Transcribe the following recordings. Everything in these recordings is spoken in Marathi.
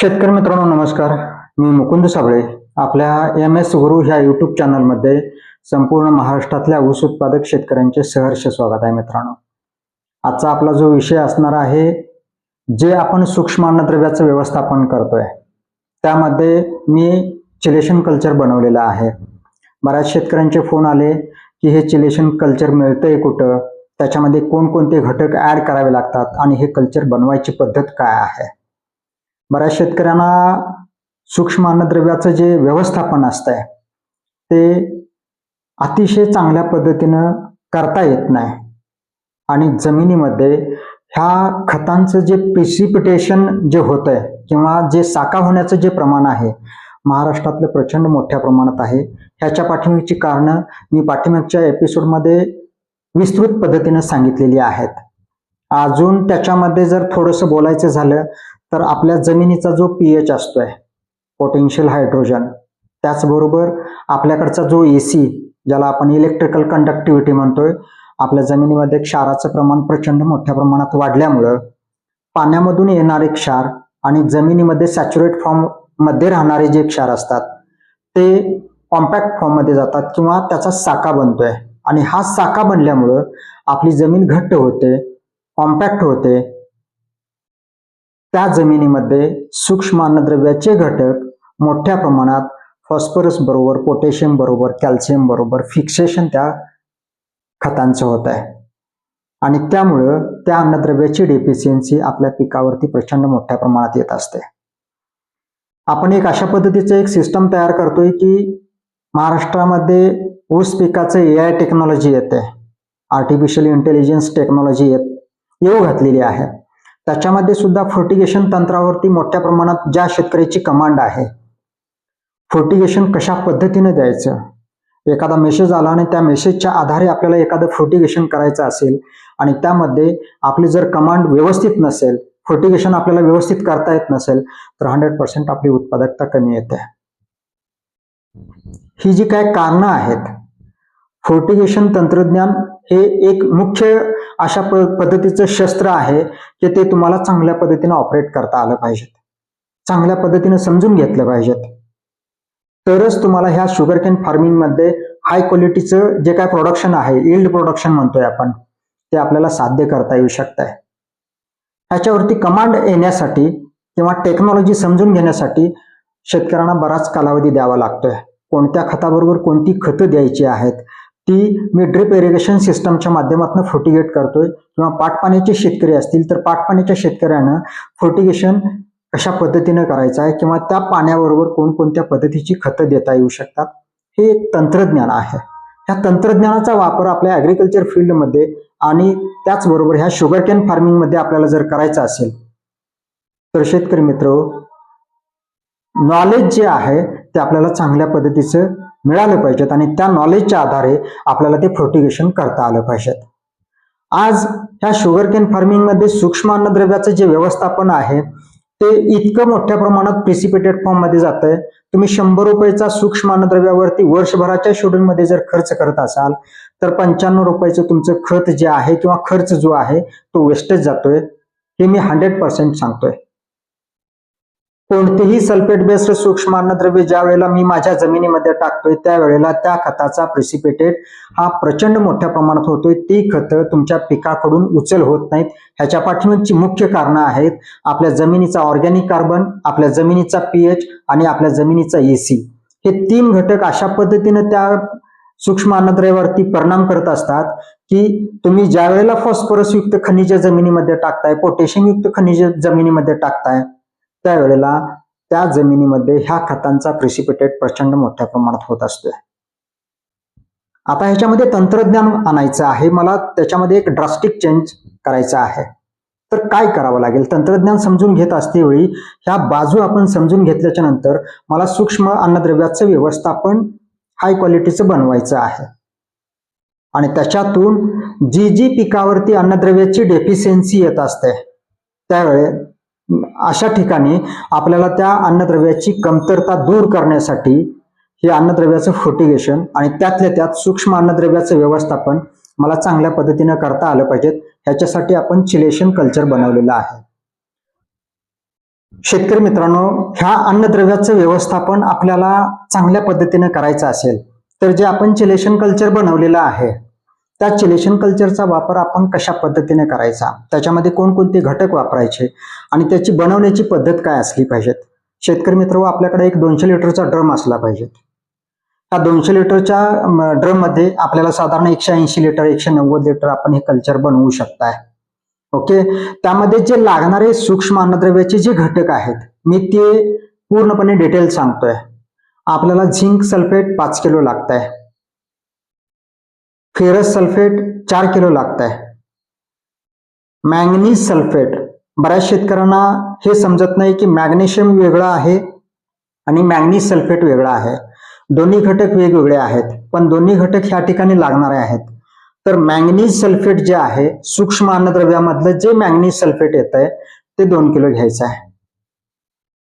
शेतकरी मित्रांनो नमस्कार. मी मुकुंद साबळे. आपल्या एम एस गुरु ह्या युट्यूब चॅनलमध्ये संपूर्ण महाराष्ट्रातल्या ऊस उत्पादक शेतकऱ्यांचे सहर्ष स्वागत आहे मित्रांनो. आजचा आपला जो विषय असणार आहे जे आपण सूक्ष्म अन्नद्रव्याचं व्यवस्थापन करतोय त्यामध्ये मी चिलेशन कल्चर बनवलेलं आहे. बऱ्याच शेतकऱ्यांचे फोन आले की हे चिलेशन कल्चर मिळतंय कुठं त्याच्यामध्ये कोणकोणते घटक ॲड करावे लागतात आणि हे कल्चर बनवायची पद्धत काय आहे? बऱ्याच शेतकऱ्यांना सूक्ष्म अन्नद्रव्याचं जे व्यवस्थापन असतंय ते अतिशय चांगल्या पद्धतीनं करता येत नाही. आणि जमिनीमध्ये ह्या खतांचं जे प्रिसिपिटेशन जे होतंय किंवा जे साका होण्याचं जे प्रमाण आहे महाराष्ट्रातलं प्रचंड मोठ्या प्रमाणात आहे. ह्याच्या पाठीमागची कारणं मी पाठीमागच्या एपिसोडमध्ये विस्तृत पद्धतीनं सांगितलेली आहेत. अजून त्याच्यामध्ये जर थोडंसं बोलायचं झालं तर आपल्या जमिनीचा जो पी एच असतोय पोटेन्शियल हायड्रोजन त्याचबरोबर आपल्याकडचा जो ए सी ज्याला आपण इलेक्ट्रिकल कंडक्टिव्हिटी म्हणतोय आपल्या जमिनीमध्ये क्षाराचं प्रमाण प्रचंड मोठ्या प्रमाणात वाढल्यामुळं पाण्यामधून येणारे क्षार आणि जमिनीमध्ये सॅच्युरेट फॉर्ममध्ये राहणारे जे क्षार असतात ते कॉम्पॅक्ट फॉर्ममध्ये जातात किंवा त्याचा साका बनतोय. आणि हा साका बनल्यामुळं आपली जमीन घट्ट होते कॉम्पॅक्ट होते त्या जमिनीमध्ये सूक्ष्म अन्नद्रव्याचे घटक मोठ्या प्रमाणात फॉस्फरस बरोबर पोटॅशियम बरोबर कॅल्शियम बरोबर फिक्सेशन त्या खतांचं होत आहे. आणि त्यामुळं त्या अन्नद्रव्याची डेफिशियन्सी आपल्या पिकावरती प्रचंड मोठ्या प्रमाणात येत असते. आपण एक अशा पद्धतीचं एक सिस्टम तयार करतोय की महाराष्ट्रामध्ये ऊस पिकाचं ए आय टेक्नॉलॉजी येते. आर्टिफिशियल इंटेलिजन्स टेक्नॉलॉजी येत येऊ घातलेली आहे. त्याच्यामध्ये सुद्धा फोर्टिगेशन तंत्रावरती मोठ्या प्रमाणात ज्या शेतकऱ्याची कमांड आहे फोर्टिगेशन कशा पद्धतीने द्यायचं? एखादा मेसेज आला आणि त्या मेसेजच्या आधारे आपल्याला एखादं फर्टिगेशन करायचं असेल आणि त्यामध्ये आपली जर कमांड व्यवस्थित नसेल फर्टिगेशन आपल्याला व्यवस्थित करता येत नसेल तर हंड्रेड पर्सेंट आपली उत्पादकता कमी येते. ही जी काय कारणं आहेत फोर्टिगेशन तंत्रज्ञान हे एक मुख्य अशा पद्धतीचं शस्त्र आहे की ते तुम्हाला चांगल्या पद्धतीने ऑपरेट करता आलं पाहिजेत. चांगल्या पद्धतीने समजून घेतलं पाहिजेत. तरच तुम्हाला ह्या शुगर कॅन फार्मिंगमध्ये हाय क्वालिटीचं जे काय प्रोडक्शन आहे इल्ड प्रोडक्शन म्हणतोय आपण ते आपल्याला साध्य करता येऊ शकत आहे ह्याच्यावरती कमांड येण्यासाठी किंवा टेक्नॉलॉजी समजून घेण्यासाठी शेतकऱ्यांना बराच कालावधी द्यावा लागतोय. कोणत्या खताबरोबर कोणती खतं द्यायची आहेत ती मी ड्रिप इरिगेशन सिस्टमच्या माध्यमातून फोर्टिगेट करतोय. किंवा पाटपाण्याचे शेतकरी असतील तर पाटपाण्याच्या शेतकऱ्यानं फोर्टिगेशन कशा पद्धतीनं करायचं आहे? किंवा त्या पाण्याबरोबर कोणकोणत्या पद्धतीची खतं देता येऊ शकतात? हे एक तंत्रज्ञान आहे. ह्या तंत्रज्ञानाचा वापर आपल्या ॲग्रिकल्चर फील्डमध्ये आणि त्याचबरोबर ह्या शुगर कॅन फार्मिंगमध्ये आपल्याला जर करायचं असेल तर शेतकरी मित्र हो, नॉलेज जे आहे ते आपल्याला चांगल्या पद्धतीचं मिळालं पाहिजेत आणि त्या नॉलेजच्या आधारे आपल्याला ते प्रोटिगेशन करता आलं पाहिजेत. आज ह्या शुगर केन फार्मिंगमध्ये सूक्ष्म अन्नद्रव्याचं जे व्यवस्थापन आहे ते इतकं मोठ्या प्रमाणात प्रिसिपिटेड फॉर्ममध्ये जात आहे तुम्ही शंभर रुपयाचा सूक्ष्म अन्नद्रव्यावरती वर्षभराच्या शेड्यूलमध्ये जर खर्च करत असाल तर पंच्याण्णव रुपयाचं तुमचं खत जे आहे किंवा खर्च जो आहे तो वेस्टेज जातोय. हे मी हंड्रेड पर्सेंट सांगतोय. कोणतेही सल्फेट बेस्ड सूक्ष्म अन्नद्रव्य ज्या वेळेला मी माझ्या जमिनीमध्ये टाकतोय त्यावेळेला त्या खताचा प्रेसिपिटेट हा प्रचंड मोठ्या प्रमाणात होतोय. ती खतं तुमच्या पिकाकडून उचल होत नाहीत. ह्याच्या पाठीमागची मुख्य कारणं आहेत आपल्या जमिनीचा ऑर्गॅनिक कार्बन आपल्या जमिनीचा पीएच आणि आपल्या जमिनीचा एसी हे तीन घटक अशा पद्धतीनं त्या सूक्ष्म अन्नद्रव्यावरती परिणाम करत असतात की तुम्ही ज्या वेळेला फॉस्फरसयुक्त खनिज जमिनीमध्ये टाकताय पोटॅशियमयुक्त खनिज जमिनीमध्ये टाकताय त्यावेळेला त्या जमिनीमध्ये ह्या खतांचा प्रिसिपिटेट प्रचंड मोठ्या प्रमाणात होत असतोय. आता ह्याच्यामध्ये तंत्रज्ञान आणायचं आहे. मला त्याच्यामध्ये एक ड्रास्टिक चेंज करायचं आहे. तर काय करावं लागेल? तंत्रज्ञान समजून घेत असतेवेळी ह्या बाजू आपण समजून घेतल्याच्या नंतर मला सूक्ष्म अन्नद्रव्याचं व्यवस्थापन हाय क्वालिटीचं बनवायचं आहे. आणि त्याच्यातून जी जी पिकावरती अन्नद्रव्याची डेफिशियन्सी येत असते त्यावेळे अशा ठिकाणी आपल्याला त्या अन्नद्रव्याची कमतरता दूर करण्यासाठी हे अन्नद्रव्याचं फोटिगेशन आणि त्यातल्या त्यात सूक्ष्म अन्नद्रव्याचं व्यवस्थापन मला चांगल्या पद्धतीनं करता आलं पाहिजेत. ह्याच्यासाठी आपण चिलेशन कल्चर बनवलेलं आहे. शेतकरी मित्रांनो ह्या अन्नद्रव्याचं व्यवस्थापन आपल्याला चांगल्या पद्धतीने करायचं असेल तर जे आपण चिलेशन कल्चर बनवलेलं आहे त्या चिलेशन कल्चरचा वापर आपण कशा पद्धतीने करायचा? त्याच्यामध्ये कोणकोणते घटक वापरायचे? आणि त्याची बनवण्याची पद्धत काय असली पाहिजेत? शेतकरी मित्र आपल्याकडे एक दोनशे लिटरचा ड्रम असला पाहिजे. त्या दोनशे लिटरच्या ड्रममध्ये आपल्याला साधारण एकशे ऐंशी लिटर एकशे नव्वद लिटर आपण हे कल्चर बनवू शकताय. ओके? त्यामध्ये जे लागणारे सूक्ष्म अन्नद्रव्याचे जे घटक आहेत मी ते पूर्णपणे डिटेल सांगतोय. आपल्याला झिंक सल्फेट पाच किलो लागत आहे फेरस सल्फेट चार किलो लागत आहे मॅंगनीज सल्फेट बऱ्याच शेतकऱ्यांना हे समजत नाही की मॅग्नेशियम वेगळं आहे आणि मॅंगनीज सल्फेट वेगळं आहे. दोन्ही घटक वेगवेगळे आहेत पण दोन्ही घटक ह्या ठिकाणी लागणारे आहेत. तर मॅंगनीज सल्फेट जे आहे सूक्ष्म अन्नद्रव्यामधलं जे मॅंगनीज सल्फेट येत आहे ते दोन किलो घ्यायचं आहे.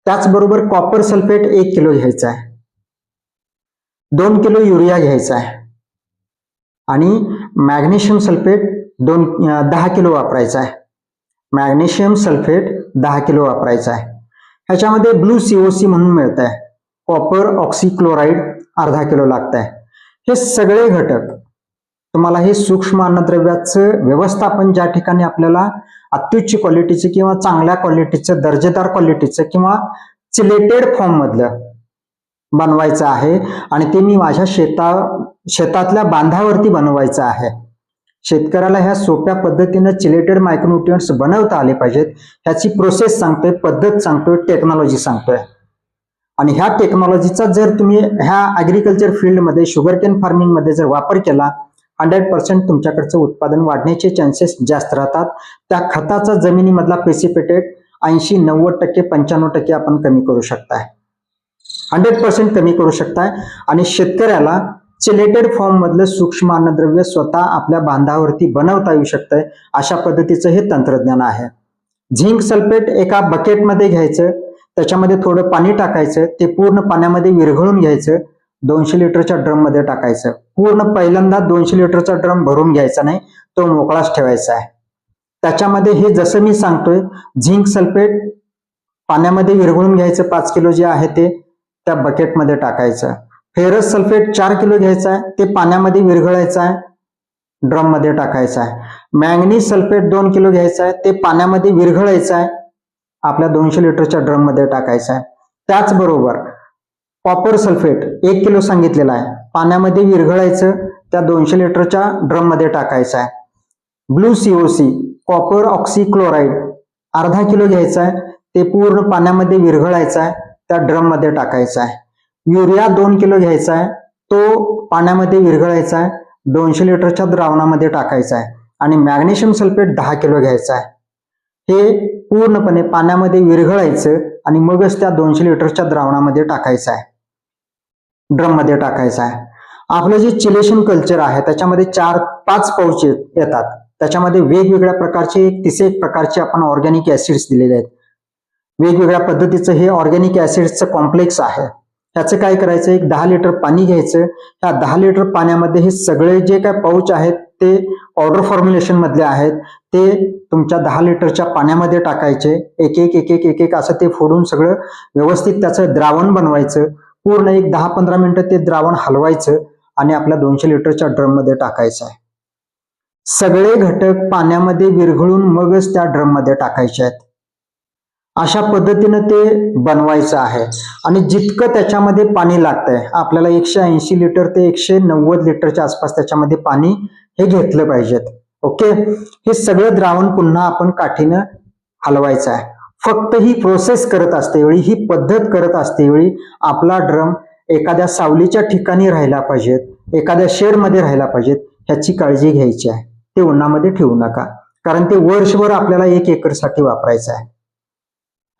त्याचबरोबर कॉपर सल्फेट एक किलो घ्यायचं आहे. दोन किलो युरिया घ्यायचा आहे. आणि मॅग्नेशियम सल्फेट दोन दहा किलो वापरायचा आहे. मॅग्नेशियम सल्फेट दहा किलो वापरायचा आहे. ह्याच्यामध्ये ब्लू सीओसी म्हणून मिळत आहे कॉपर ऑक्सिक्लोराईड अर्धा किलो लागत आहे हे सगळे घटक तुम्हाला हे सूक्ष्म अन्नद्रव्याचं व्यवस्थापन ज्या ठिकाणी आपल्याला अत्युच्च क्वालिटीचं किंवा चांगल्या क्वालिटीचं दर्जेदार क्वालिटीचं किंवा चिलेटेड फॉर्म मधलं बनवायचं आहे आणि ते मी माझ्या शेता शेतातल्या बांधावरती बनवायचं आहे. शेतकऱ्याला ह्या सोप्या पद्धतीनं चिलेटेड मायक्रोन्युट्रियंट्स बनवता आले पाहिजेत. ह्याची प्रोसेस सांगतोय पद्धत सांगतोय टेक्नॉलॉजी सांगतोय. आणि ह्या टेक्नॉलॉजीचा जर तुम्ही ह्या ॲग्रिकल्चर फील्डमध्ये शुगरकेन फार्मिंगमध्ये जर वापर केला हंड्रेड पर्सेंट तुमच्याकडचं उत्पादन वाढण्याचे चान्सेस जास्त राहतात. त्या खताचा जमिनीमधला प्रेसिपिटेट ऐंशी नव्वद टक्के पंच्याण्णव टक्के आपण कमी करू शकताय. हंड्रेड पर्सेंट कमी करू शकताय. आणि शेतकऱ्याला चिलेटेड फॉर्म मधलं सूक्ष्म अन्नद्रव्य स्वतः आपल्या बांधावरती बनवता येऊ शकतंय अशा पद्धतीचं हे तंत्रज्ञान आहे. झिंक सल्फेट एका बकेटमध्ये घ्यायचं त्याच्यामध्ये थोडं पाणी टाकायचं ते पूर्ण पाण्यामध्ये विरघळून घ्यायचं दोनशे लिटरच्या ड्रममध्ये टाकायचं. पूर्ण पहिल्यांदा दोनशे लिटरचा ड्रम भरून घ्यायचा नाही तो मोकळाच ठेवायचा आहे. त्याच्यामध्ये हे जसं मी सांगतोय झिंक सल्फेट पाण्यामध्ये विरघळून घ्यायचं पाच किलो जे आहे ते त्या बकेटमध्ये टाकायचं. फेरस सल्फेट चार किलो घ्यायचं आहे. ते पाण्यामध्ये विरघळायचं आहे. ड्रममध्ये टाकायचं आहे. मॅंगनीज सल्फेट दोन किलो घ्यायचं आहे. ते पाण्यामध्ये विरघळायचं आहे. आपल्या दोनशे लिटरच्या ड्रममध्ये टाकायचं आहे. त्याचबरोबर कॉपर सल्फेट एक किलो सांगितलेला आहे. पाण्यामध्ये विरघळायचं त्या दोनशे लिटरच्या ड्रममध्ये टाकायचं आहे. ब्लू सीओसी कॉपर ऑक्सिक्लोराईड अर्धा किलो घ्यायचा आहे. ते पूर्ण पाण्यामध्ये विरघळायचं आहे. त्या ड्रममध्ये टाकायचा आहे. युरिया दोन किलो घ्यायचा आहे. तो पाण्यामध्ये विरघळायचा आहे. दोनशे लिटरच्या द्रावणामध्ये टाकायचा आहे. आणि मॅग्नेशियम सल्फेट दहा किलो घ्यायचा आहे. हे पूर्णपणे पाण्यामध्ये विरघळायचं आणि मगच त्या दोनशे लिटरच्या द्रावणामध्ये टाकायचं आहे. ड्रममध्ये टाकायचं आहे. आपलं जे चिलेशन कल्चर आहे त्याच्यामध्ये चार पाच पाऊच येतात. त्याच्यामध्ये वेगवेगळ्या प्रकारचे एक तिसे एक प्रकारचे आपण ऑर्गॅनिक ऍसिड्स दिलेले आहेत. वेगवेगळ्या पद्धतीचं हे ऑर्गॅनिक ऍसिड्सचं कॉम्प्लेक्स आहे. ह्याचं काय करायचं? एक दहा लिटर पाणी घ्यायचं. ह्या दहा लिटर पाण्यामध्ये हे सगळे जे काय पाऊच आहेत ते ऑर्डर फॉर्म्युलेशन मधले आहेत. ते तुमच्या दहा लिटरच्या पाण्यामध्ये टाकायचे. एक एक एक एक एक एक असं ते फोडून सगळं व्यवस्थित त्याचं द्रावण बनवायचं. पूर्ण एक दहा पंधरा मिनिटं ते द्रावण हलवायचं आणि आपल्या दोनशे लिटरच्या ड्रममध्ये टाकायचं आहे. सगळे घटक पाण्यामध्ये विरघळून मगच त्या ड्रममध्ये टाकायचे आहेत. अशा पद्धतीनं ते बनवायचं आहे. आणि जितकं त्याच्यामध्ये पाणी लागतंय आपल्याला एकशे ऐंशी लिटर ते एकशे नव्वद लिटरच्या आसपास त्याच्यामध्ये पाणी हे घेतलं पाहिजेत. ओके? हे सगळं द्रावण पुन्हा आपण काठीनं हलवायचं आहे. फक्त ही प्रोसेस करत असते वेळी ही पद्धत करत असते वेळी आपला ड्रम एखाद्या सावलीच्या ठिकाणी राहायला पाहिजेत एखाद्या शेडमध्ये राहायला पाहिजेत ह्याची काळजी घ्यायची आहे. ते उन्हामध्ये ठेवू नका. कारण ते वर्षभर आपल्याला एक एकरसाठी वापरायचं आहे.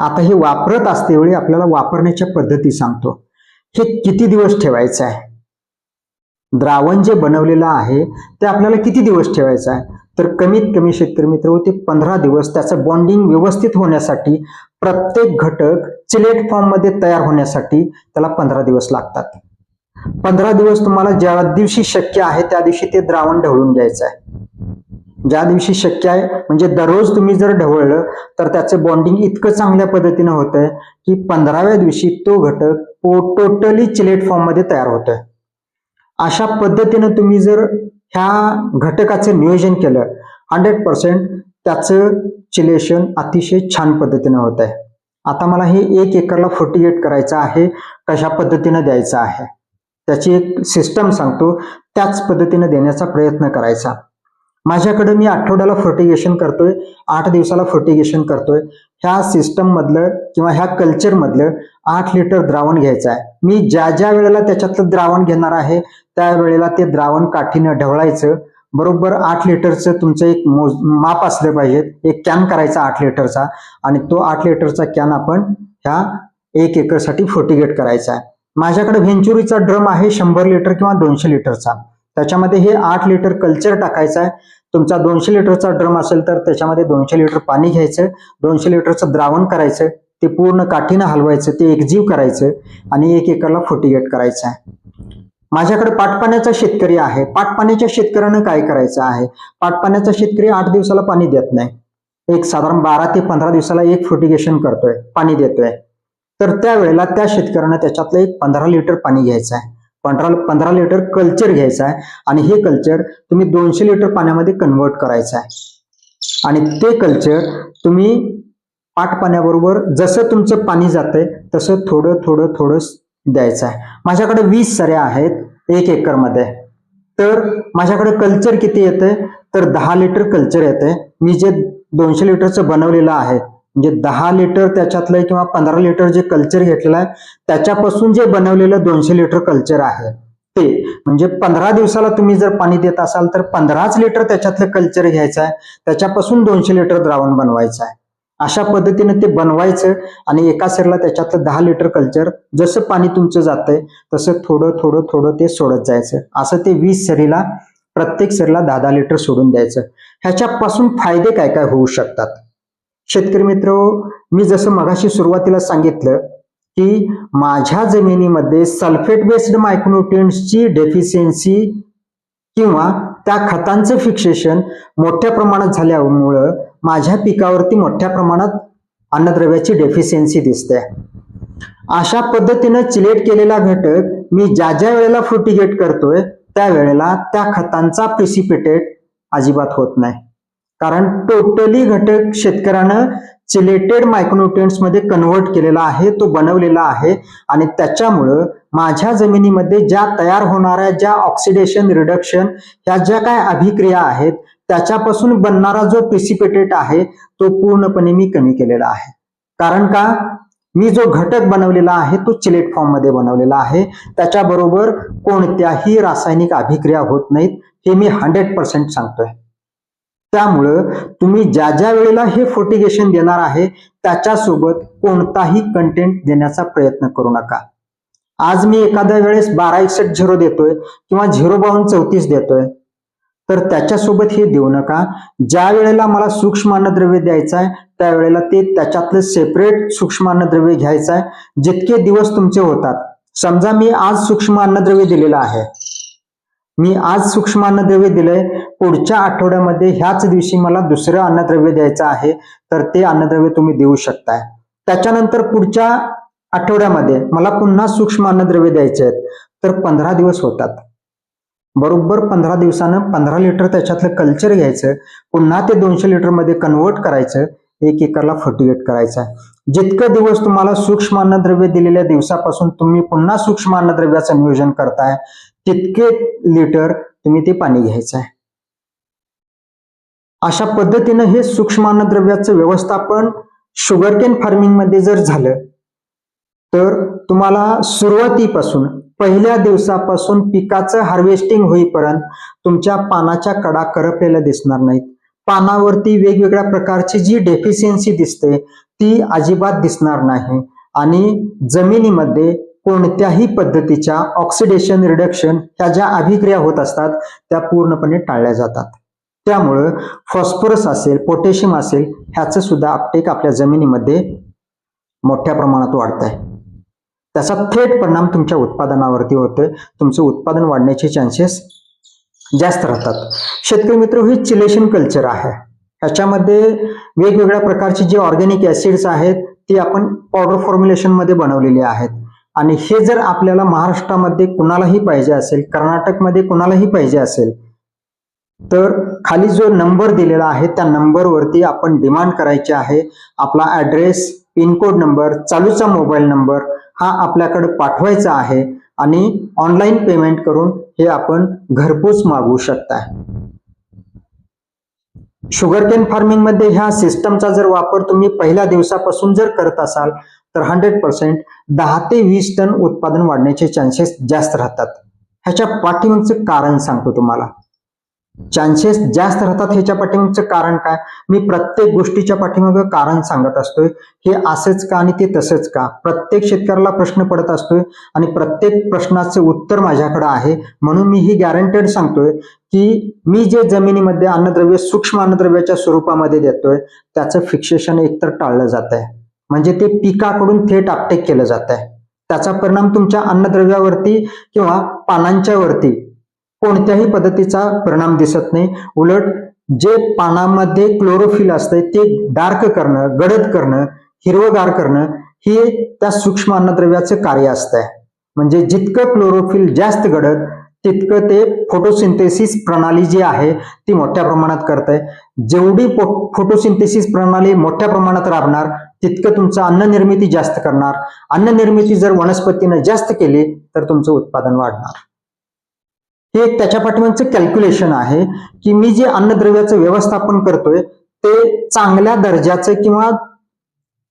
आता हे वापरत असतेवेळी आपल्याला वापरण्याच्या पद्धती सांगतो. हे किती दिवस ठेवायचं आहे? द्रावण जे बनवलेलं आहे ते आपल्याला किती दिवस ठेवायचं आहे? तर कमीत कमी शेतकरी मित्र होते पंधरा दिवस त्याचं बॉन्डिंग व्यवस्थित होण्यासाठी प्रत्येक घटक चिलेट फॉर्ममध्ये तयार होण्यासाठी त्याला पंधरा दिवस लागतात. पंधरा दिवस तुम्हाला ज्या दिवशी शक्य आहे त्या दिवशी ते द्रावण ढवळून घ्यायचं आहे. ज्या दिवशी शक्य आहे म्हणजे दररोज तुम्ही जर ढवळलं तर त्याचं बॉन्डिंग इतकं चांगल्या पद्धतीनं होतंय की पंधराव्या दिवशी तो घटक टोटली चिलेट फॉर्ममध्ये तयार होतोय. अशा पद्धतीनं तुम्ही जर ह्या घटकाचं नियोजन केलं हंड्रेड पर्सेंट त्याचं चिलेशन अतिशय छान पद्धतीनं होत आहे आता मला हे एक एकरला फोर्टिगेट करायचं आहे कशा पद्धतीनं द्यायचं आहे? त्याची एक सिस्टम सांगतो त्याच पद्धतीनं देण्याचा प्रयत्न करायचा. माझ्याकडे मी आठवड्याला फर्टिगेशन करतोय आठ दिवसाला फर्टिगेशन करतोय. ह्या सिस्टम मधलं किंवा ह्या कल्चर मधलं आठ लिटर द्रावण घ्यायचं आहे. मी ज्या ज्या वेळेला त्याच्यातलं द्रावण घेणार आहे त्यावेळेला ते द्रावण काठीनं ढवळायचं. बरोबर आठ लिटरचं तुमचं एक मोज माप असलं पाहिजे. एक कॅन करायचा आठ लिटरचा आणि तो आठ लिटरचा कॅन आपण ह्या एक एकरसाठी फोर्टिगेट करायचा आहे. माझ्याकडे व्हेंचुरीचा ड्रम आहे शंभर लिटर किंवा दोनशे लिटरचा त्याच्यामध्ये हे आठ लिटर कल्चर टाकायचं आहे. तुमचा दोनशे लिटरचा ड्रम असेल तर त्याच्यामध्ये दोनशे लिटर पाणी घ्यायचं दोनशे लिटरचं द्रावण करायचं ते पूर्ण काठीनं हलवायचं ते एकजीव करायचं आणि एक एकरला फोर्टिगेट करायचं आहे. माझ्याकडे पाटपाण्याचा शेतकरी आहे. पाटपाण्याच्या शेतकऱ्यानं काय करायचं आहे? पाटपाण्याचा शेतकरी आठ दिवसाला पाणी देत नाही. एक साधारण बारा ते पंधरा दिवसाला एक फोर्टिगेशन करतोय पाणी देतोय. तर त्यावेळेला त्या शेतकऱ्यानं त्याच्यातलं एक पंधरा लिटर पाणी घ्यायचं आहे. पंधरा पंधरा लिटर कल्चर घ्यायचं आहे. आणि हे कल्चर तुम्ही दोनशे लिटर पाण्यामध्ये कन्वर्ट करायचं आहे. आणि ते कल्चर तुम्ही पाट पाण्याबरोबर जसं तुमचं पाणी जातंय तसं थोडं थोडं थोडं द्यायचं आहे. माझ्याकडे वीस सऱ्या आहेत एक एकरमध्ये. तर माझ्याकडे कल्चर किती येतंय? तर दहा लिटर कल्चर येते मी जे दोनशे लिटरचं बनवलेलं आहे म्हणजे दहा लिटर त्याच्यातलं किंवा पंधरा लिटर जे कल्चर घेतलेलं आहे त्याच्यापासून जे बनवलेलं दोनशे लिटर कल्चर आहे ते. म्हणजे पंधरा दिवसाला तुम्ही जर पाणी देत असाल तर पंधराच लिटर त्याच्यातलं कल्चर घ्यायचं आहे त्याच्यापासून दोनशे लिटर द्रावण बनवायचं आहे. अशा पद्धतीने ते बनवायचं आणि एका सेरला त्याच्यातलं दहा लिटर कल्चर जसं पाणी तुमचं जातंय तसं थोडं थोडं थोडं ते सोडत जायचं. असं ते वीस सरीला प्रत्येक सेरला दहा दहा लिटर सोडून द्यायचं. ह्याच्यापासून फायदे काय काय होऊ शकतात? शेतकरी मित्र मी जसं मगाशी सुरुवातीला सांगितलं की माझ्या जमिनीमध्ये सल्फेट बेस्ड मायक्रोन्युट्रियन्सची डेफिशियन्सी किंवा त्या खतांचं फिक्सेशन मोठ्या प्रमाणात झाल्यामुळं माझ्या पिकावरती मोठ्या प्रमाणात अन्नद्रव्याची डेफिशियन्सी दिसते. अशा पद्धतीनं चिलेट केलेला घटक मी ज्या ज्या वेळेला फ्रुटिगेट करतोय त्यावेळेला त्या खतांचा प्रिसिपिटेट अजिबात होत नाही. कारण टोटली घटक शेतकऱ्यानं चिलेटेड मायक्रोन्युट्रियन्समध्ये कन्व्हर्ट केलेला आहे तो बनवलेला आहे. आणि त्याच्यामुळं माझ्या जमिनीमध्ये ज्या तयार होणाऱ्या ज्या ऑक्सिडेशन रिडक्शन ह्या ज्या काय अभिक्रिया आहेत त्याच्यापासून बनणारा जो प्रिसिपिटेट आहे तो पूर्णपणे मी कमी केलेला आहे. कारण का? मी जो घटक बनवलेला आहे तो चिलेट फॉर्ममध्ये बनवलेला आहे. त्याच्याबरोबर कोणत्याही रासायनिक अभिक्रिया होत नाहीत हे मी हंड्रेड पर्सेंट सांगतोय. त्यामुळं तुम्ही ज्या ज्या वेळेला हे फोर्टिगेशन देणार आहे त्याच्यासोबत कोणताही कंटेंट देण्याचा प्रयत्न करू नका. आज मी एखाद्या वेळेस बारा एकसठ झिरो देतोय किंवा झिरो बावन्न चौतीस देतोय तर त्याच्यासोबत हे देऊ नका. ज्या वेळेला मला सूक्ष्म अन्नद्रव्य द्यायचं आहे त्यावेळेला ते त्याच्यातलं सेपरेट सूक्ष्म अन्नद्रव्य घ्यायचं आहे. जितके दिवस तुमचे होतात समजा मी आज सूक्ष्म अन्नद्रव्य दिलेलं आहे मी आज सूक्ष्म अन्नद्रव्य दिलंय. पुढच्या आठवड्यामध्ये ह्याच दिवशी मला दुसरं अन्नद्रव्य द्यायचं आहे तर ते अन्नद्रव्य तुम्ही देऊ शकताय. त्याच्यानंतर पुढच्या आठवड्यामध्ये मला पुन्हा सूक्ष्म अन्नद्रव्य द्यायचे आहेत तर पंधरा दिवस होतात. बरोबर पंधरा दिवसानं पंधरा लिटर त्याच्यातलं कल्चर घ्यायचं पुन्हा ते दोनशे लिटरमध्ये कन्वर्ट करायचं एक एकरला फर्टिगेट करायचं जितकं दिवस तुम्हाला सूक्ष्म अन्नद्रव्य दिलेल्या दिवसापासून तुम्ही पुन्हा सूक्ष्म अन्नद्रव्याचं नियोजन करताय तितके लिटर तुम्ही ते पाणी घ्यायचं आहे. अशा पद्धतीनं हे सूक्ष्म अन्नद्रव्याचं व्यवस्थापन शुगरकेन फार्मिंगमध्ये जर झालं तर तुम्हाला सुरुवातीपासून पहिल्या दिवसापासून पिकाचं हार्वेस्टिंग होईपर्यंत तुमच्या पानाच्या कडा करपलेल्या दिसणार नाहीत. पानावरती वेगवेगळ्या प्रकारची जी डेफिशियन्सी दिसते ती अजिबात दिसणार नाही. आणि जमिनीमध्ये कोणत्याही पद्धतीच्या ऑक्सिडेशन रिडक्शन ह्या ज्या अभिक्रिया होत असतात त्या पूर्णपणे टाळल्या जातात. त्यामुळं फॉस्फरस असेल पोटॅशियम असेल ह्याचं सुद्धा अपटेक आपल्या जमिनीमध्ये मोठ्या प्रमाणात वाढत आहे त्याचा थेट परिणाम तुमच्या उत्पादनावरती होतोय. तुमचं उत्पादन वाढण्याचे चान्सेस जास्त राहतात. शेतकरी मित्र हे चिलेशन कल्चर आहे. ह्याच्यामध्ये वेगवेगळ्या प्रकारची जे ऑर्गॅनिक ऍसिड्स आहेत ती आपण पावडर फॉर्म्युलेशनमध्ये बनवलेली आहेत. आणि हे जर आपल्याला महाराष्ट्रामध्ये कुणालाही पाहिजे असेल कर्नाटकमध्ये कुणालाही पाहिजे असेल तर खाली जो नंबर दिलेला आहे त्या नंबरवरती आपण डिमांड करायची आहे. आपला ऍड्रेस पिनकोड नंबर चालूचा मोबाईल नंबर हा आपल्याकडे पाठवायचा आहे आणि ऑनलाईन पेमेंट करून हे आपण घरपोच मागवू शकताय. शुगर केन फार्मिंगमध्ये ह्या सिस्टमचा जर वापर तुम्ही पहिल्या दिवसापासून जर करत असाल तर हंड्रेड पर्सेंट दहा ते वीस टन उत्पादन वाढण्याचे चान्सेस जास्त राहतात. ह्याच्या पाठीमागचं कारण सांगतो तुम्हाला. चान्सेस जास्त राहतात ह्याच्या पाठीमागचं कारण काय? मी प्रत्येक गोष्टीच्या पाठीमागं कारण सांगत असतोय. हे असंच का आणि ते तसंच का? प्रत्येक शेतकऱ्याला प्रश्न पडत असतोय आणि प्रत्येक प्रश्नाचं उत्तर माझ्याकडे आहे. म्हणून मी ही गॅरंटेड सांगतोय की मी जे जमिनीमध्ये अन्नद्रव्य सूक्ष्म अन्नद्रव्याच्या स्वरूपामध्ये देतोय त्याचं फिक्सेशन एकतर टाळलं जात आहे म्हणजे ते पिकाकडून थेट अपटेक केलं जात आहे त्याचा परिणाम तुमच्या अन्नद्रव्यावरती किंवा पानांच्या वरती कोणत्याही पद्धतीचा परिणाम दिसत नाही. उलट जे पानामध्ये क्लोरोफिल असते ते डार्क करणं गडद करणं हिरवगार करणं हे त्या सूक्ष्म अन्नद्रव्याचं कार्य असतंय. म्हणजे जितकं क्लोरोफिल जास्त गडद तितकं ते फोटोसिंथेसिस प्रणाली जी आहे ती मोठ्या प्रमाणात करत आहे जेवढी फोटोसिंथेसिस प्रणाली मोठ्या प्रमाणात राबणार तितकं तुमचं अन्न निर्मिती जास्त करणार. अन्न निर्मिती जर वनस्पतीनं जास्त केली तर तुमचं उत्पादन वाढणार. हे एक त्याच्या पाठीमागचं कॅल्क्युलेशन आहे की मी जे अन्नद्रव्याचं व्यवस्थापन करतोय ते चांगल्या दर्जाचं किंवा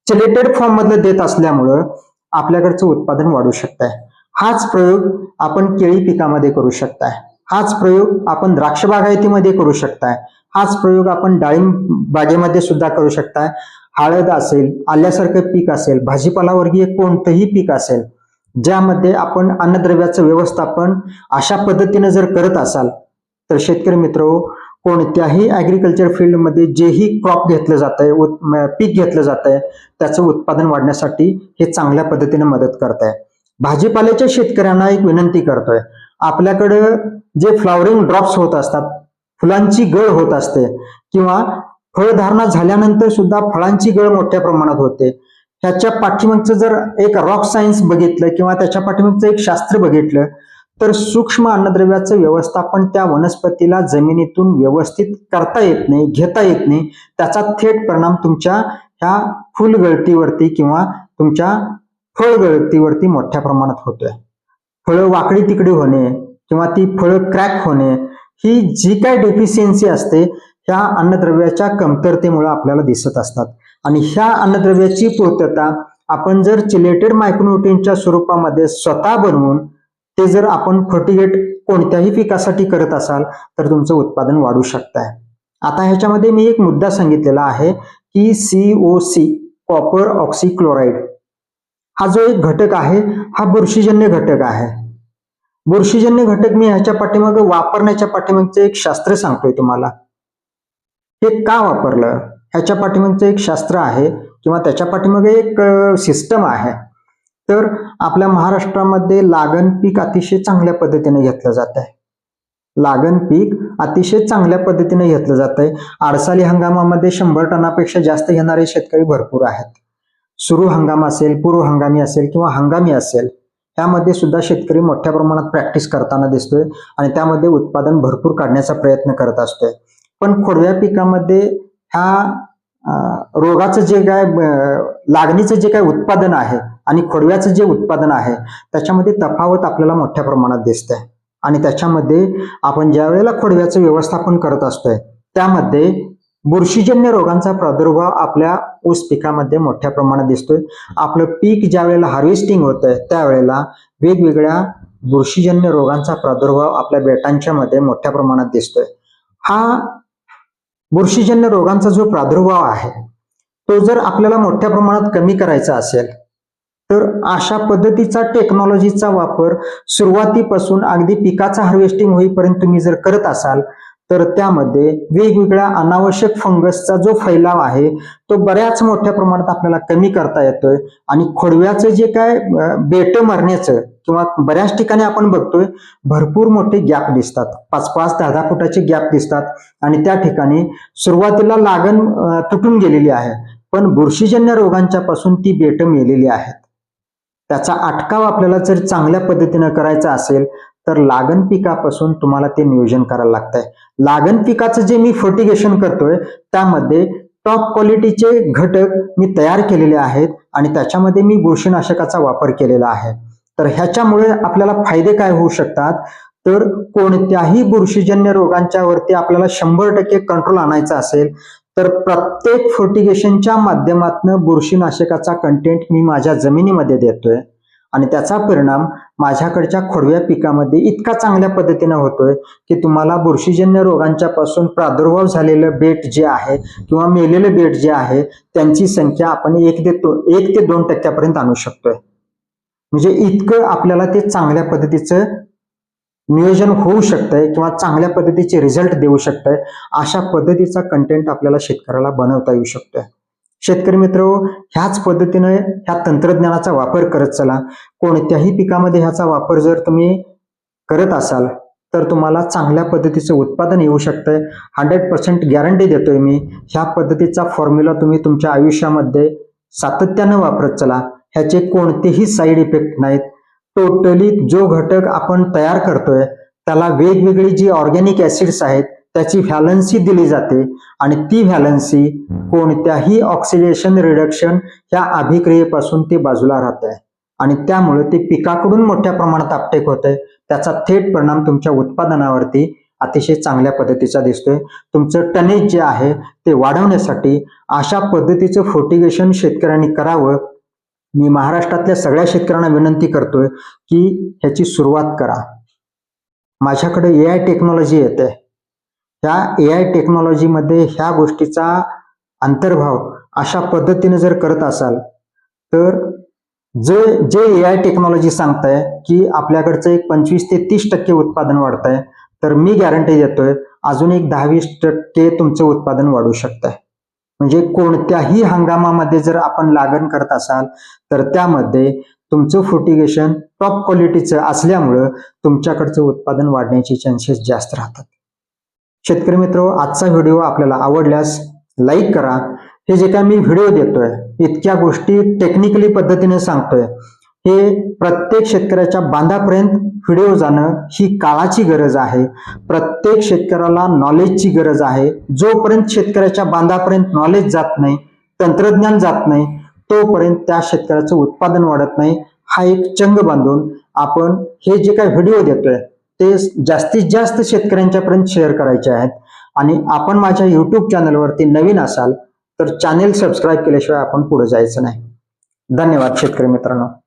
चिलेटेड फॉर्म मधलं देत असल्यामुळं आपल्याकडचं उत्पादन वाढू शकत आहे हाच प्रयोग आपण केळी पिकामध्ये करू शकताय. हाच प्रयोग आपण द्राक्ष बागायतीमध्ये करू शकताय. हाच प्रयोग आपण डाळिंब बागेमध्ये सुद्धा करू शकताय. हळद असेल आल्यासारखं पीक असेल भाजीपाला वर्गीय कोणतंही पीक असेल ज्यामध्ये आपण अन्नद्रव्याचं व्यवस्थापन अशा पद्धतीने जर करत असाल तर शेतकरी मित्र कोणत्याही ऍग्रिकल्चर फील्डमध्ये जेही क्रॉप घेतलं जात आहे पीक घेतलं जात आहे त्याचं उत्पादन वाढण्यासाठी हे चांगल्या पद्धतीने मदत करत आहे भाजीपाल्याच्या शेतकऱ्यांना एक विनंती करतोय आपल्याकडं जे फ्लॉवरिंग ड्रॉप्स होत असतात फुलांची गळ होत असते किंवा फळधारणा झाल्यानंतर सुद्धा फळांची गळ मोठ्या प्रमाणात होते. ह्याच्या पाठीमागचं जर एक रॉक सायन्स बघितलं किंवा त्याच्या पाठीमागचं एक शास्त्र बघितलं तर सूक्ष्म अन्नद्रव्याचं व्यवस्थापन त्या वनस्पतीला जमिनीतून व्यवस्थित करता येत नाही घेता येत नाही. त्याचा थेट परिणाम तुमच्या ह्या फुलगळतीवरती किंवा तुमच्या फळगळतीवरती मोठ्या प्रमाणात होतोय. फळं वाकडी तिकडी होणे किंवा ती फळं क्रॅक होणे ही जी काय डेफिशियन्सी असते त्या अन्नद्रव्याच्या कमतरतेमुळे आपल्याला दिसत असतात. आणि ह्या अन्नद्रव्याची पूर्तता आपण जर चिलेटेड मायक्रोन्युट्रिनच्या स्वरूपामध्ये स्वतः बनवून ते जर आपण फर्टिगेट कोणत्याही पिकासाठी करत असाल तर तुमचं उत्पादन वाढू शकताय. आता ह्याच्यामध्ये मी एक मुद्दा सांगितलेला आहे की सीओ सी कॉपर ऑक्सिक्लोराईड हा जो एक घटक आहे हा बुरशीजन्य घटक आहे. बुरशीजन्य घटक मी ह्याच्या पाठीमागे वापरण्याच्या पाठीमागचं एक शास्त्र सांगतोय तुम्हाला. हे का वापरलं? ह्याच्या पाठीमागचं एक शास्त्र आहे किंवा त्याच्या पाठीमागे एक सिस्टम आहे. तर आपल्या महाराष्ट्रामध्ये लागण पीक अतिशय चांगल्या पद्धतीने घेतलं जात आहे लागण पीक अतिशय चांगल्या पद्धतीने घेतलं जात आहे आडसाली हंगामामध्ये शंभर टनापेक्षा जास्त घेणारे शेतकरी भरपूर आहेत. सुरू हंगाम असेल पूर्व हंगामी असेल किंवा हंगामी असेल त्यामध्ये सुद्धा शेतकरी मोठ्या प्रमाणात प्रॅक्टिस करताना दिसतोय आणि त्यामध्ये उत्पादन भरपूर काढण्याचा प्रयत्न करत असतोय. पण खोडव्या पिकामध्ये ह्या रोगाचं जे काय लागणीचं जे काय उत्पादन आहे आणि खोडव्याचं जे उत्पादन आहे त्याच्यामध्ये तफावत आपल्याला मोठ्या प्रमाणात दिसते. आणि त्याच्यामध्ये आपण ज्या वेळेला खोडव्याचं व्यवस्थापन करत असतोय त्यामध्ये बुरशीजन्य रोगांचा प्रादुर्भाव आपल्या ऊस पिकामध्ये मोठ्या प्रमाणात दिसतोय. आपलं पीक ज्या वेळेला हार्वेस्टिंग होत आहे त्यावेळेला वेगवेगळ्या बुरशीजन्य रोगांचा प्रादुर्भाव आपल्या बेटांच्या मध्ये मोठ्या प्रमाणात दिसतोय. हा बुरशीजन्य रोगांचा जो प्रादुर्भाव आहे तो जर आपल्याला मोठ्या प्रमाणात कमी करायचा असेल तर अशा पद्धतीचा टेक्नॉलॉजीचा वापर सुरुवातीपासून अगदी पिकाचा हार्वेस्टिंग होईपर्यंत तुम्ही जर करत असाल तर त्यामध्ये वेगवेगळ्या अनावश्यक फंगसचा जो फैलाव आहे तो बऱ्याच मोठ्या प्रमाणात आपल्याला कमी करता येतोय. आणि खोडव्याचं जे काय बेट मरण्याचं किंवा बऱ्याच ठिकाणी आपण बघतोय भरपूर मोठे गॅप दिसतात. पाच पाच दहा दहा फुटाचे गॅप दिसतात. आणि त्या ठिकाणी सुरुवातीला लागण तुटून गेलेली आहे. पण बुरशीजन्य रोगांच्या पासून ती बेट मेलेली आहेत. त्याचा अटकाव आपल्याला जर चांगल्या पद्धतीनं करायचा असेल तर लागण पिकापासून तुम्हाला ते नियोजन करायला लागतंय. लागण पिकाचं जे मी फर्टिगेशन करतोय त्यामध्ये टॉप क्वालिटीचे घटक मी तयार केलेले आहेत आणि त्याच्यामध्ये मी बुरशीनाशकाचा वापर केलेला आहे. तर ह्याच्यामुळे आपल्याला फायदे काय होऊ शकतात? तर कोणत्याही बुरशीजन्य रोगांच्या वरती आपल्याला शंभर टक्के कंट्रोल आणायचा असेल तर प्रत्येक फर्टिगेशनच्या माध्यमातून बुरशीनाशकाचा कंटेंट मी माझ्या जमिनीमध्ये देतोय. आणि त्याचा परिणाम माझ्याकडच्या खोडव्या पिकामध्ये इतका चांगल्या पद्धतीनं होतोय की तुम्हाला बुरशीजन्य रोगांच्या पासून प्रादुर्भाव झालेलं बेट जे आहे किंवा मेलेलं बेट जे आहे त्यांची संख्या आपण एक ते एक ते दोन टक्क्यापर्यंत आणू शकतोय. म्हणजे इतकं आपल्याला ते चांगल्या पद्धतीचं नियोजन होऊ शकतंय किंवा चांगल्या पद्धतीचे रिझल्ट देऊ शकतंय अशा पद्धतीचा कंटेंट आपल्याला शेतकऱ्याला बनवता येऊ शकतोय. शेतकरी मित्र ह्याच पद्धतीने ह्या तंत्रज्ञानाचा वापर करत चला. कोणत्याही पिकामध्ये ह्याचा वापर जर तुम्ही करत असाल तर तुम्हाला चांगल्या पद्धतीचं उत्पादन येऊ शकतंय. हंड्रेड पर्सेंट गॅरंटी देतोय मी. ह्या पद्धतीचा फॉर्म्युला तुम्ही तुमच्या आयुष्यामध्ये सातत्यानं वापरत चला. ह्याचे कोणतेही साईड इफेक्ट नाहीत. टोटली जो घटक आपण तयार करतोय त्याला वेगवेगळी जी ऑर्गॅनिक ऍसिड्स आहेत त्याची व्हॅलन्सी दिली जाते आणि ती व्हॅलन्सी कोणत्याही ऑक्सिडेशन रिडक्शन ह्या अभिक्रियेपासून ते बाजूला राहत आहे आणि त्यामुळे ते पिकाकडून मोठ्या प्रमाणात अपटेक होत आहे त्याचा थेट परिणाम तुमच्या उत्पादनावरती अतिशय चांगल्या पद्धतीचा दिसतोय. तुमचं टनेज जे आहे ते वाढवण्यासाठी अशा पद्धतीचं फोर्टिगेशन शेतकऱ्यांनी करावं. मी महाराष्ट्रातल्या सगळ्या शेतकऱ्यांना विनंती करतोय की ह्याची सुरुवात करा. माझ्याकडे ए आय टेक्नॉलॉजी येते ह्या ए आय टेक्नॉलॉजीमध्ये ह्या गोष्टीचा अंतर्भाव अशा पद्धतीने जर करत असाल तर जे जे ए आय टेक्नॉलॉजी सांगताय की आपल्याकडचं एक पंचवीस ते तीस टक्के उत्पादन वाढतंय तर मी गॅरंटी देतोय अजून एक दहावीस टक्के तुमचं उत्पादन वाढू शकतंय. म्हणजे कोणत्याही हंगामामध्ये जर आपण लागण करत असाल तर त्यामध्ये तुमचं फुटिगेशन टॉप क्वालिटीचं असल्यामुळं तुमच्याकडचं उत्पादन वाढण्याचे चान्सेस जास्त राहतात. शेतकरी मित्र आजचा व्हिडिओ आपल्याला आवडल्यास लाईक करा. हे जे काय मी व्हिडिओ देतोय इतक्या गोष्टी टेक्निकली पद्धतीने सांगतोय. हे प्रत्येक शेतकऱ्याच्या बांधापर्यंत व्हिडिओ जाणं ही काळाची गरज आहे. प्रत्येक शेतकऱ्याला नॉलेजची गरज आहे. जोपर्यंत शेतकऱ्याच्या बांधापर्यंत नॉलेज जात नाही तंत्रज्ञान जात नाही तोपर्यंत त्या शेतकऱ्याचं उत्पादन वाढत नाही. हा एक चंग बांधून आपण हे जे काय व्हिडिओ देतोय ते जास्तीत जास्त शेतकऱ्यांच्यापर्यंत शेअर करायचे आहेत. आणि आपण माझ्या युट्यूब चॅनलवरती नवीन असाल तर चॅनेल सबस्क्राईब केल्याशिवाय आपण पुढे जायचं नाही. धन्यवाद शेतकरी मित्रांनो.